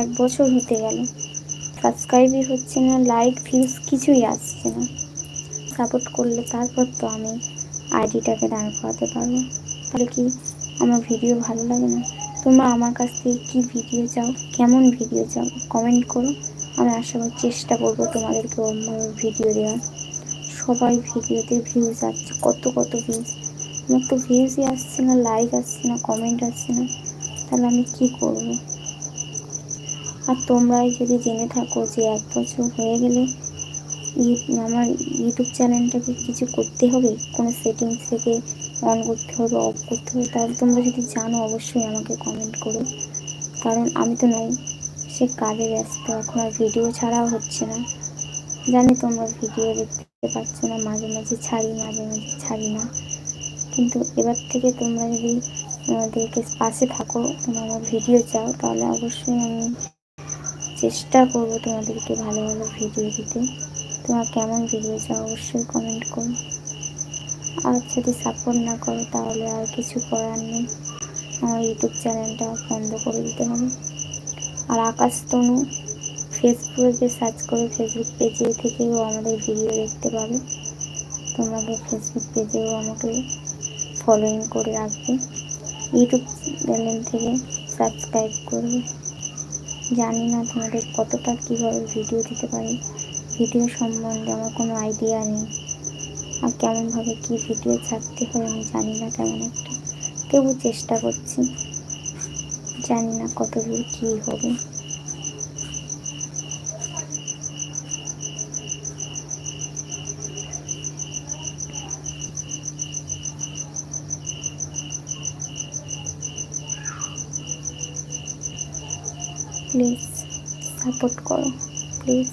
এক বছর হতে গেল। সাবস্ক্রাইবই হচ্ছে না লাইক ভিউজ কিছুই আসছে না। সাপোর্ট করলে তারপর তো আমি আইডিটাকে দাঁড় করাতে পারব। তাহলে কি আমার ভিডিও ভালো লাগে না? তোমরা আমার কাছ থেকে কী ভিডিও চাও? কেমন ভিডিও চাও? কমেন্ট করো। আমি আশা করি চেষ্টা করব তোমাদেরকে ভিডিও দেওয়ার। সবাই ভিডিওতে ভিউজ আসছে, কত কত ভিউজ আমার তো ভিউজই আসছে না লাইক আসছে না কমেন্ট আসছে না। তাহলে আমি কী করব? আর তোমরাই যদি জেনে থাকো যে এক বছর হয়ে গেলে আমার ইউটিউব চ্যানেলটাকে কিছু করতে হবে, কোনো সেটিংস থেকে অন করতে হবে অফ করতে হবে, তাহলে তোমরা যদি জানো অবশ্যই আমাকে কমেন্ট করো। কারণ আমি তো নই, সে কাজে ব্যস্ত, এখন আর ভিডিও ছাড়াও হচ্ছে না। জানি তোমরা ভিডিও দেখতে পাচ্ছ না, মাঝে মাঝে ছাড়ি, মাঝে মাঝে ছাড়ি না। কিন্তু এবার থেকে তোমরা যদি আমাদেরকে পাশে থাকো, তোমরা আমার ভিডিও চাও, তাহলে অবশ্যই আমি চেষ্টা করব তোমাদেরকে ভালো ভালো ভিডিও দিতে। তোমার কেমন ভিডিও চাও অবশ্যই কমেন্ট করো। আর যদি সাপোর্ট না করো তাহলে আর কিছু করার নেই। আমার ইউটিউব চ্যানেলটা বন্ধ করে দিতে হবে। আর আকাশ তনু ফেসবুকে সার্চ করে ফেসবুক পেজে থেকেও আমাদের ভিডিও দেখতে পাবে। তোমাকে ফেসবুক পেজেও আমাকে ফলোইং করে রাখবে। ইউটিউব চ্যানেল থেকে সাবস্ক্রাইব করবে। জানি না তোমাদের কতটা কীভাবে ভিডিও দিতে পারি। ভিডিও সম্বন্ধে আমার কোনো আইডিয়া নেই। আর কেমনভাবে কী ভিডিও ছাড়তে হয় আমি জানি না কেমন একটা। তবু চেষ্টা করছি। জানি না কত দূর কী হবে। প্লিজ সাপোর্ট করো প্লিজ।